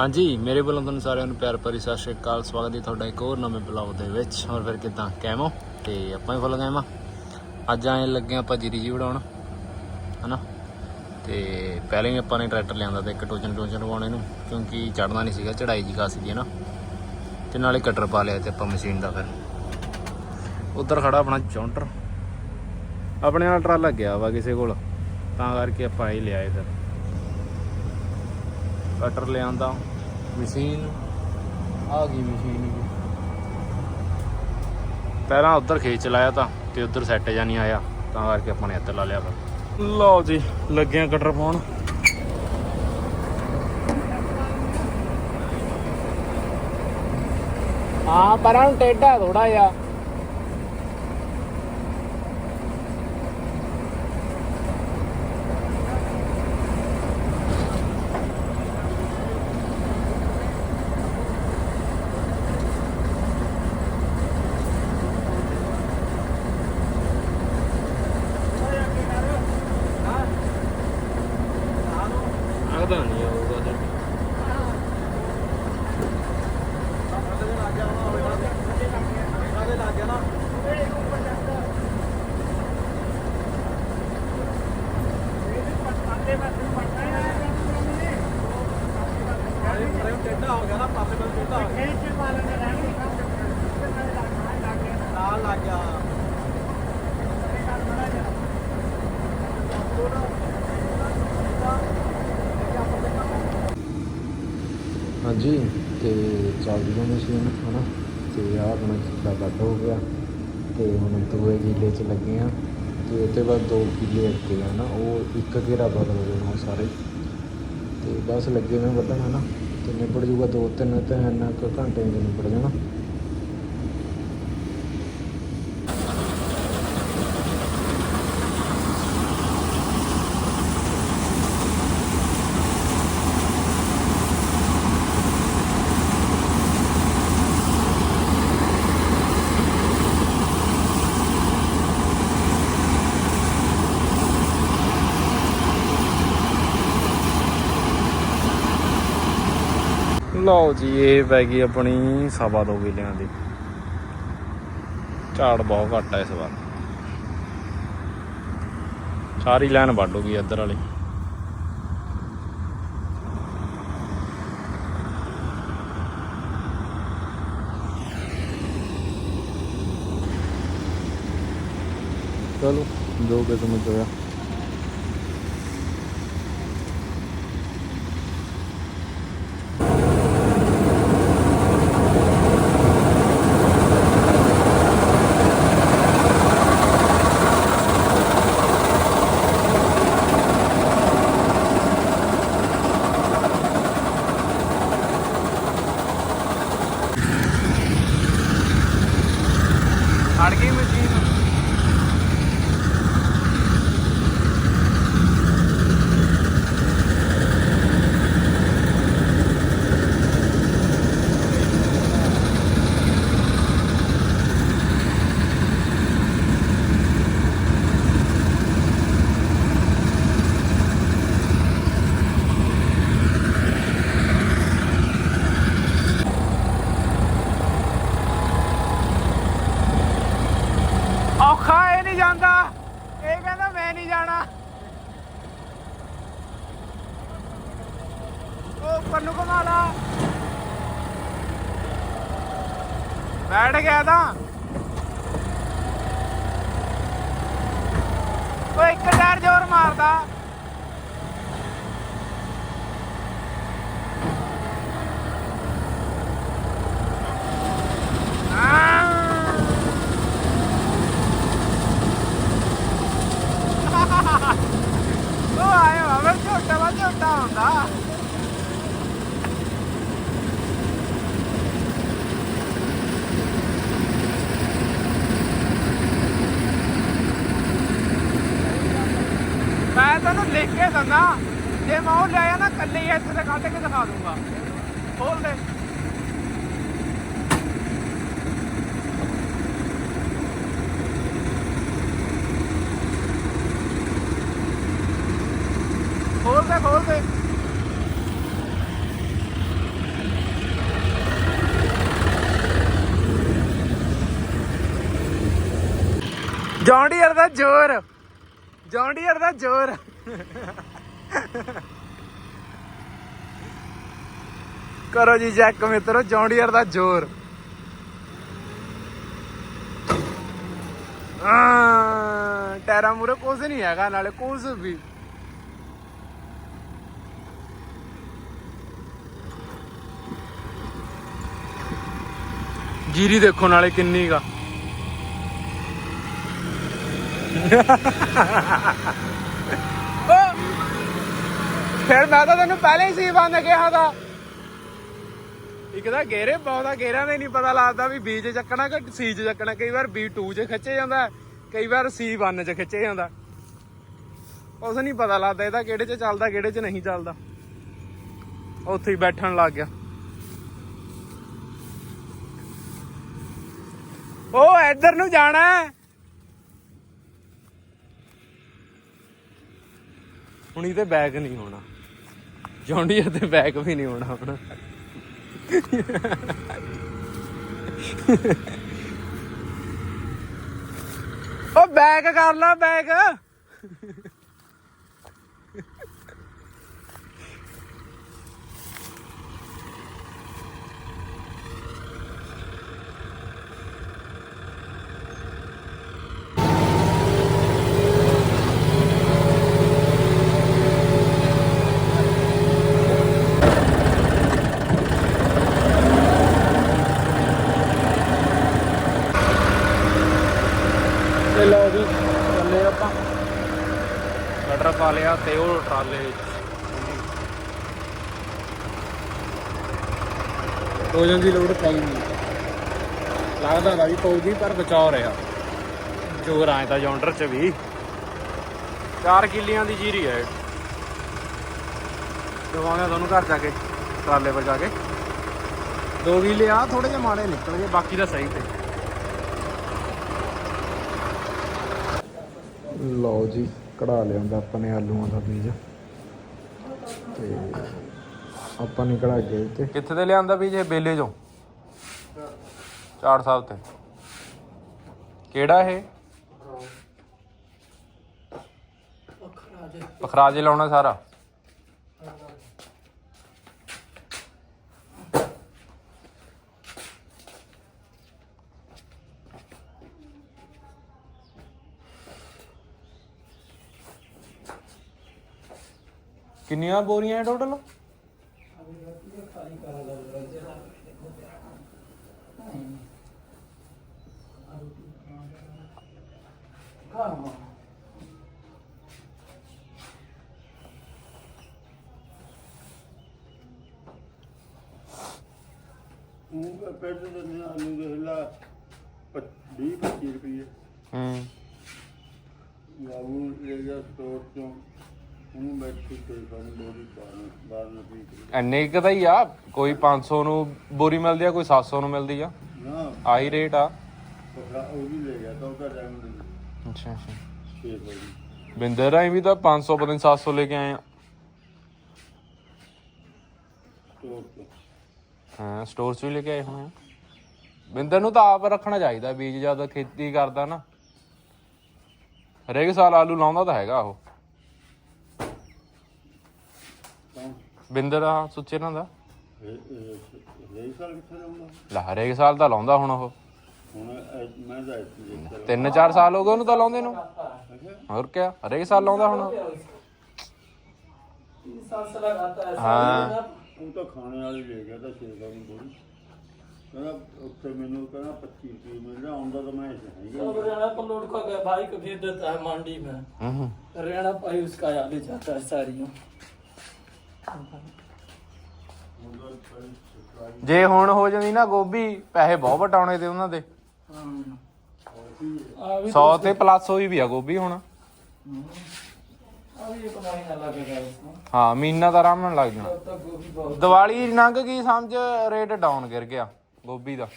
ਹਾਂਜੀ, ਮੇਰੇ ਵੱਲੋਂ ਤੁਹਾਨੂੰ ਸਾਰਿਆਂ ਨੂੰ ਪਿਆਰ ਭਰੀ ਸਤਿ ਸ਼੍ਰੀ ਅਕਾਲ, ਸਵਾਗਤ ਹੈ ਤੁਹਾਡਾ ਇੱਕ ਹੋਰ ਨਵੇਂ ਬਲੌਗ ਦੇ ਵਿੱਚ। ਹੋਰ ਫਿਰ ਕਿਦਾਂ? ਕੈਮੋ ਤੇ ਆਪਾਂ ਵੀ ਫੁੱਲ ਗਏ ਮਾ ਅੱਜ ਆਏ ਲੱਗੇ ਆਪਾਂ ਜੀਰੀ ਜੀ ਵੜਾਉਣ ਹਨਾ? ਤੇ ਪਹਿਲਾਂ ਹੀ ਆਪਾਂ ਨੇ ਟਰੈਕਟਰ ਲਿਆਂਦਾ ਤੇ ਇੱਕ ਟੋਚਨ ਟੋਚਨ ਲਵਾਉਣੇ ਨੂੰ ਕਿਉਂਕਿ ਚੜਨਾ ਨਹੀਂ ਸੀਗਾ ਚੜਾਈ ਜੀ ਖਾਸੀ ਦੀ ਹੈ ਨਾ ਤੇ ਨਾਲੇ ਕਟਰ ਪਾ ਲਿਆ ਤੇ ਆਪਾਂ ਮਸ਼ੀਨ ਦਾ ਫਿਰ। ਉਧਰ ਖੜਾ ਆਪਣਾ ਚੌਂਟਰ ਆਪਣੇ ਨਾਲ ਟਰਾਲਾ ਗਿਆ ਵਾ ਕਿਸੇ ਕੋਲ, ਤਾਂ ਕਰਕੇ ਆਪਾਂ ਇਹ ਲਿਆਏ ਫਿਰ। ਕਟਰ ਲਿਆਂਦਾ। ਮਸ਼ੀਨ। ਆ ਗਈ ਮਸ਼ੀਨ ਵੀ ਪਹਿਲਾਂ ਉਧਰ ਖੇਚ ਲਾਇਆ ਤਾਂ ਤੇ ਉਧਰ ਸੈੱਟ ਜਾਂ ਨਹੀਂ ਆਇਆ ਤਾਂ ਕਰਕੇ ਆਪਾਂ ਨੇ ਇੱਧਰ ਲਾ ਲਿਆ ਫਿਰ। ਲਓ ਜੀ ਲੱਗੇ ਆ ਕਟਰ ਪਾਉਣ ਹਾਂ ਪਰਾਂ ਟੇਡਾ ਥੋੜਾ ਜਿਹਾ। ਆਦਾ ਨਹੀਂ ਆਊਗਾ ਤੇ ਹਾਂਜੀ ਤੇ ਚੱਲਦੀ ਹੈ ਮਸ਼ੀਨ ਹਨਾ? ਤੇ ਆਹ ਆਪਣਾ ਕਿੱਲਾ ਵੱਡ ਹੋ ਗਿਆ। ਤੇ ਹੁਣ ਦੂਏ ਕਿੱਲੇ 'ਚ ਲੱਗੇ ਆ। ਤੇ ਉਹਦੇ ਬਾਅਦ ਦੋ ਕਿੱਲੇ ਅੱਗੇ ਆ ਨਾ ਉਹ ਇੱਕ ਘੇਰਾ ਬਦਲ ਗਏ ਹੁਣ ਸਾਰੇ। ਤੇ ਬਸ ਲੱਗੇ ਮੈਂ ਵੱਢਣ, ਹਨਾ? ਤੇ ਨਿਬੜ ਜੂਗਾ ਦੋ ਤਿੰਨ ਤਿੰਨ ਕੁ ਘੰਟੇ ਦੇ ਨਿਬੜ ਜਾਣਾ। ਲਓ ਜੀ, ਇਹ ਪੈ ਗਈ ਆਪਣੀ ਸਵਾ ਦੋ ਕਿੱਲਿਆਂ ਦੀ। ਝਾੜ ਬਹੁਤ ਘੱਟ ਹੈ ਇਸ ਵਾਰ। ਸਾਰੀ ਲਾਈਨ ਵੱਢ ਹੋ ਗਈ ਇੱਧਰ ਵਾਲੀ। ਚਲੋ, ਜੋ ਕਿਸਮਤ ਹੋਇਆ। ਜਾਂਦਾ। ਇਹ ਕਹਿੰਦਾ ਮੈਂ ਨਹੀਂ ਜਾਣਾ। ਉਹ ਉੱਪਰ ਨੂੰ ਘੁਮਾ ਲਾ। ਬੈਠ ਗਿਆ ਤਾਂ। ਉਹ ਇੱਕ ਟਾਇਰ ਜ਼ੋਰ ਮਾਰਦਾ। ਕਰਨਾ ਜੇ ਮੈਂ ਉਹ ਲਿਆ ਨਾ ਕੱਲੇ ਹੀ ਇੱਥੇ ਤੇ ਕੱਢ ਕੇ ਦਿਖਾ ਦੂੰਗਾ। ਖੋਲ ਦੇ। ਖੋਲ ਦੇ ਖੋਲ ਦੇ। ਜੌਂਡੀਅਰ ਦਾ ਜ਼ੋਰ। ਜੌਂਡੀਅਰ ਦਾ ਜ਼ੋਰ। ਕਰੋ ਜੀ ਚੈੱਕ ਮਿੱਤਰੋ ਜੌਂਡੀਅਰ ਦਾ ਜ਼ੋਰ। ਆ ਟੈਰਾ ਮੂਰੇ ਕੁਝ ਨਹੀਂ ਹੈਗਾ, ਨਾਲੇ ਕੁਝ ਵੀ। ਜੀਰੀ ਦੇਖੋ ਨਾਲੇ ਕਿੰਨੀ ਗਾ ਫਿਰ ਮੈਂ ਤਾਂ ਤੈਨੂੰ ਪਹਿਲੇ ਹੀ ਸੀ ਬੰਦ ਕਿਹਾ ਤਾਂ। ਇੱਕ ਤਾਂ ਗੇਰੇ ਪਾਉਂਦਾ ਗੇਰਾਂ ਦਾ ਹੀ ਨਹੀਂ ਪਤਾ ਲੱਗਦਾ ਵੀ ਬੀ 'ਚ ਚੱਕਣਾ ਕਿ ਸੀ 'ਚ ਚੱਕਣਾ। ਕਈ ਵਾਰ ਬੀ 2 'ਚ ਖਿੱਚੇ ਜਾਂਦਾ, ਕਈ ਵਾਰ ਸੀ 1 'ਚ ਖਿੱਚੇ ਜਾਂਦਾ। ਉਸ ਨਹੀਂ ਪਤਾ ਲੱਗਦਾ ਇਹਦਾ ਕਿਹੜੇ 'ਚ ਚੱਲਦਾ, ਕਿਹੜੇ 'ਚ ਨਹੀਂ ਚੱਲਦਾ। ਉੱਥੇ ਹੀ ਬੈਠਣ ਲੱਗ ਗਿਆ। ਉਹ ਇੱਧਰ ਨੂੰ ਜਾਣਾ। ਹੁਣ ਇਹਦੇ ਬੈਗ ਨਹੀਂ ਹੋਣਾ। ਜੌਂਡੀਅਰ ਤੇ ਬੈਗ ਵੀ ਨਹੀਂ ਹੋਣਾ ਹੁਣ। ਉਹ ਬੈਗ ਕਰ ਲਾ ਬੈਗ ਤੇ ਲਓ ਜੀ। ਚੱਲੇ ਆਪਾਂ। ਗਟਰ ਪਾ ਲਿਆ ਤੇ ਉਹ ਟਰਾਲੇ ਭੋਜਨ ਦੀ ਲੋੜ ਪਈ ਨਹੀਂ। ਲੱਗਦਾ ਤਾਂ ਵੀ ਪਊਗੀ ਪਰ ਬਚਾਓ ਰਿਹਾ। ਜੋਰ ਆਏ ਤਾਂ ਜੌਂਡਰ ਚ ਵੀ। 4 ਕਿੱਲਿਆਂ ਦੀ ਜੀਰੀ ਹੈ। ਦਵਾਉਂਦੇ ਤੁਹਾਨੂੰ ਘਰ ਜਾ ਕੇ ਟਰਾਲੇ ਪਰ ਜਾ ਕੇ। ਦੋ ਕਿੱਲੇ ਆ ਥੋੜੇ ਜਿਹਾ ਮਾੜੇ ਨਿਕਲ ਗਏ ਬਾਕੀ ਤਾਂ ਸਹੀ ਤੇ। ਲਓ ਜੀ ਕਢਾ ਲਿਆਂਦਾ ਆਪਾਂ ਨੇ ਆਲੂਆਂ ਦਾ ਬੀਜ। ਤੇ ਆਪਾਂ ਨੇ ਕਢਾ ਕੇ ਤੇ ਕਿੱਥੇ ਤੇ ਲਿਆਂਦਾ ਬੀਜ ਇਹ? ਬੇਲੇ ਚੋਂ? ਚਾਰ ਸਾਹਿਬ ਤੇ। ਕਿਹੜਾ ਇਹ? ਪਖਰਾਜੇ। ਲਾਉਣਾ ਸਾਰਾ। ਕਿੰਨੀਆਂ ਬੋਰੀਆਂ ਟੋਟਲ ਉਹ ਪੈਸੇ ਦਿੰਦੇ ਆਲੂ ਦੇ ਹਿੱਲਾ 20 25 ਰੁਪਏ ਹੂੰ। ਬਾਬੂ ਲੈ ਗਿਆ ਸਟੋਰ ਤੋਂ ਉਹਨੂੰ ਬੈਠੀ ਤੇ ਸਾਨੂੰ ਬੋਰੀ ਪਾਣੀ ਬਾਹਰ ਨਾ ਪੀ ਕੇ ਐਨੇ ਕੁ ਦਾ ਹੀ ਆ ਕੋਈ 500 ਨੂੰ ਬੋਰੀ ਮਿਲਦੀ ਆ ਕੋਈ 700 ਨੂੰ ਮਿਲਦੀ ਆ। ਨਾ। ਆਹੀ ਰੇਟ ਆ। ਪਕੜਾ ਉਹ ਵੀ ਲੈ ਗਿਆ ਤਾਂ ਉਹਦਾ ਟਾਈਮ ਨਹੀਂ ਅੱਛਾ ਅੱਛਾ। 6 ਵਜੇ ਬਿੰਦਰ ਆਈ ਵੀ ਤਾਂ 500 ਪਤਾ ਨਹੀਂ 700 ਲੈ ਕੇ ਆਏ ਆ। ਸਟੋਰ ਤੋਂ। ਹਾਂ ਸਟੋਰ 'ਚ ਵੀ ਲੈ ਕੇ ਆਏ ਹੋਣੇ ਆ। ਬਿੰਦਰ ਨੂੰ ਤਾਂ ਆਪ ਰੱਖਣਾ ਚਾਹੀਦਾ ਬੀਜ ਜਦ ਖੇਤੀ ਕਰਦਾ ਨਾ। ਹਰੇਕ ਸਾਲ ਆਲੂ ਲਾਉਂਦਾ ਤਾਂ ਹੈਗਾ ਉਹ। ਬਿੰਦਰ ਆ ਸੁੱਚੇ ਨਾਲ ਦਾ ਇਹ ਇਹ ਸਾਲ ਕਿੱਥੇ ਰਹੂੰਗਾ ਲੈ ਹਰੇਕ ਸਾਲ ਤਾਂ ਲਾਉਂਦਾ ਹੁਣ ਉਹ ਹੁਣ ਇਹ- ਮੈਂ ਤਾਂ ਇੱਥੇ ਦੇਖਦਾ ਤਿੰਨ ਚਾਰ ਸਾਲ ਹੋ ਗਏ ਉਹਨੂੰ ਤਾਂ ਲਾਉਂਦੇ ਨੂੰ ਅੱਛਾ ਹੋਰ ਕਿਆ ਹਰੇਕ ਸਾਲ ਲਾਉਂਦਾ ਹੁਣ ਉਹ। ਹਾਂ ਉਹ ਤਾਂ ਖਾਣੇ ਵਾਲੀ ਲੈ ਗਿਆ ਤਾਂ 6 ਵਜੇ ਬੋਰੀ ਕਹਿੰਦਾ ਉੱਥੇ ਮੈਨੂੰ ਕਹਿੰਦਾ 25 ਰੁਪਏ ਮਿਲਦਾ ਆਉਂਦਾ ਤਾਂ ਮੈਂ ਇੱਥੇ ਹੈਗਾ अब हरियाणा पर लोड का गया भाई को भेज देता है मंडी में ਹੂੰ हरियाणा भाई उसका आगे जाता है साड़ियों ਜੇ ਹੁਣ ਹੋ ਜਾਂਦੀ ਨਾ ਗੋਭੀ, ਪੈਸੇ ਬਹੁਤ ਵਟਾਉਣੇ ਤੇ ਉਹਨਾਂ ਦੇ। 100 ਤੇ ਪਲੱਸ ਹੋਈ ਵੀ ਆ ਗੋਭੀ ਹੁਣ। ਹਾਂ, ਮਹੀਨਾ ਦਾ ਆਰਾਮ ਲੱਗ ਜਾਣਾ। ਦੀਵਾਲੀ ਲੰਘ ਕੀ ਸਮਝ ਰੇਟ ਡਾਊਨ ਗਿਰ ਗਿਆ ਗੋਭੀ ਦਾ।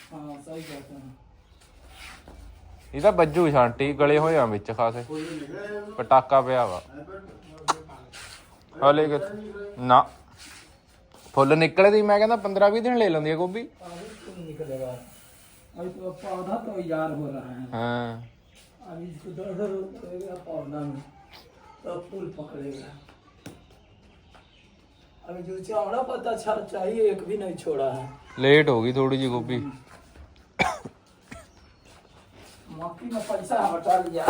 ਇਹਦਾ ਸਹੀ ਬੱਜੂ ਛਾਂਟੀ ਗਲੇ ਹੋਏ ਵਿੱਚ ਖਾਸੇ। ਪਟਾਕਾ ਪਿਆ ਵਾ। ਹਲੇ ਕਿ ਨਾ ਫੁੱਲ ਨਿਕਲੇ ਦੀ ਮੈਂ ਕਹਿੰਦਾ 15 20 ਦਿਨ ਲੈ ਲੈਂਦੀ ਆ ਗੋਭੀ अभी क्यों निकलेगा अभी तो पौधा तो यार हो रहा है ਹਾਂ अभी इसको दर दर करेगा पौधा में तब फूल पकड़ेगा अभी जो चावड़ा पत्ता छा चाहिए एक भी नहीं छोड़ा है ਲੇਟ ਹੋ ਗਈ ਥੋੜੀ ਜੀ ਗੋਭੀ मक्की में पैसा हटा लिया